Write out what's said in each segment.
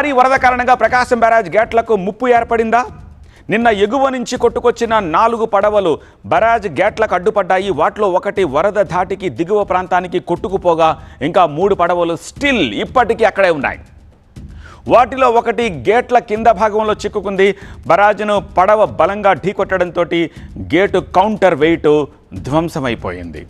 భారీ వరద కారణంగా ప్రకాశం బ్యారాజ్ గేట్లకు ముప్పు ఏర్పడిందా? నిన్న ఎగువ నుంచి కొట్టుకొచ్చిన నాలుగు పడవలు బరాజ్ గేట్లకు అడ్డుపడ్డాయి. వాటిలో ఒకటి వరద ధాటికి దిగువ ప్రాంతానికి కొట్టుకుపోగా ఇంకా మూడు పడవలు స్టిల్ ఇప్పటికీ అక్కడే ఉన్నాయి. వాటిలో ఒకటి గేట్ల కింద భాగంలో చిక్కుకుంది. బరాజును పడవ బలంగా ఢీకొట్టడంతో గేటు కౌంటర్ వెయిట్ ధ్వంసమైపోయింది.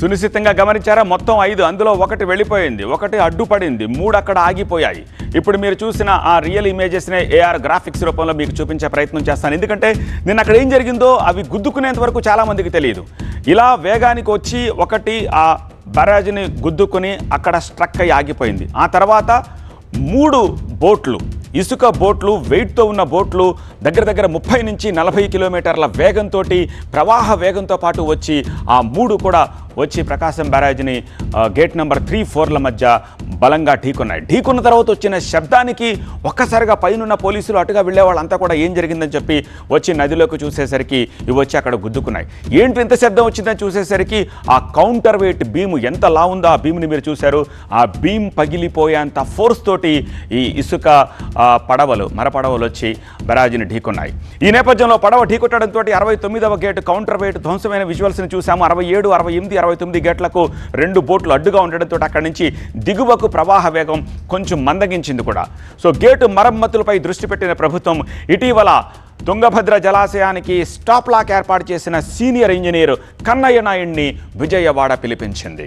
సునిశ్చితంగా గమనించారా? మొత్తం ఐదు అందులో ఒకటి వెళ్ళిపోయింది ఒకటి అడ్డుపడింది మూడు అక్కడ ఆగిపోయాయి. ఇప్పుడు మీరు చూసిన ఆ రియల్ ఇమేజెస్నే ఏఆర్ గ్రాఫిక్స్ రూపంలో మీకు చూపించే ప్రయత్నం చేస్తాను. ఎందుకంటే నిన్న అక్కడ ఏం జరిగిందో అవి గుద్దుకునేంత వరకు చాలామందికి తెలియదు. ఇలా వేగానికి వచ్చి ఒకటి ఆ బరాజ్ని గుద్దుకుని అక్కడ స్ట్రక్ అయి ఆగిపోయింది. ఆ తర్వాత మూడు బోట్లు ఇసుక బోట్లు వెయిట్తో ఉన్న బోట్లు దగ్గర దగ్గర ముప్పై నుంచి నలభై కిలోమీటర్ల వేగంతో ప్రవాహ వేగంతో పాటు వచ్చి ఆ మూడు కూడా వచ్చి ప్రకాశం బ్యారేజ్ని గేట్ నెంబర్ త్రీ ఫోర్ల మధ్య బలంగా ఢీకొన్నాయి. ఢీకొన్న తర్వాత వచ్చిన శబ్దానికి ఒక్కసారిగా పైనున్న పోలీసులు అటుగా వెళ్ళే వాళ్ళంతా కూడా ఏం జరిగిందని చెప్పి వచ్చి నదిలోకి చూసేసరికి ఇవి వచ్చి అక్కడ గుద్దుకున్నాయి. ఏంటి ఎంత శబ్దం వచ్చిందని చూసేసరికి ఆ కౌంటర్ వెయిట్ భీము ఎంత లా ఉందో ఆ బీమ్ని మీరు చూశారు. ఆ బీమ్ పగిలిపోయేంత ఫోర్స్ తోటి ఈ ఇసుక పడవలు మర పడవలు వచ్చి బరాజిని ఢీకొన్నాయి. ఈ నేపథ్యంలో పడవ ఢీకొట్టడంతో అరవై తొమ్మిదవ గేట్ కౌంటర్ వెయిట్ ధ్వంసమైన విజువల్స్ని చూశాము. అరవై ఏడు అరవై ఎనిమిది అరవై తొమ్మిది గేట్లకు రెండు బోట్లు అడ్డుగా ఉండడంతో అక్కడి నుంచి దిగువకు ప్రవాహ వేగం కొంచెం మందగించింది కూడా. సో గేటు మరమ్మతులపై దృష్టి పెట్టిన ప్రభుత్వం ఇటీవల తుంగభద్ర జలాశయానికి స్టాప్ లాక్ ఏర్పాటు చేసిన సీనియర్ ఇంజనీర్ కన్నయ్య నాయుడిని విజయవాడ పిలిపించింది.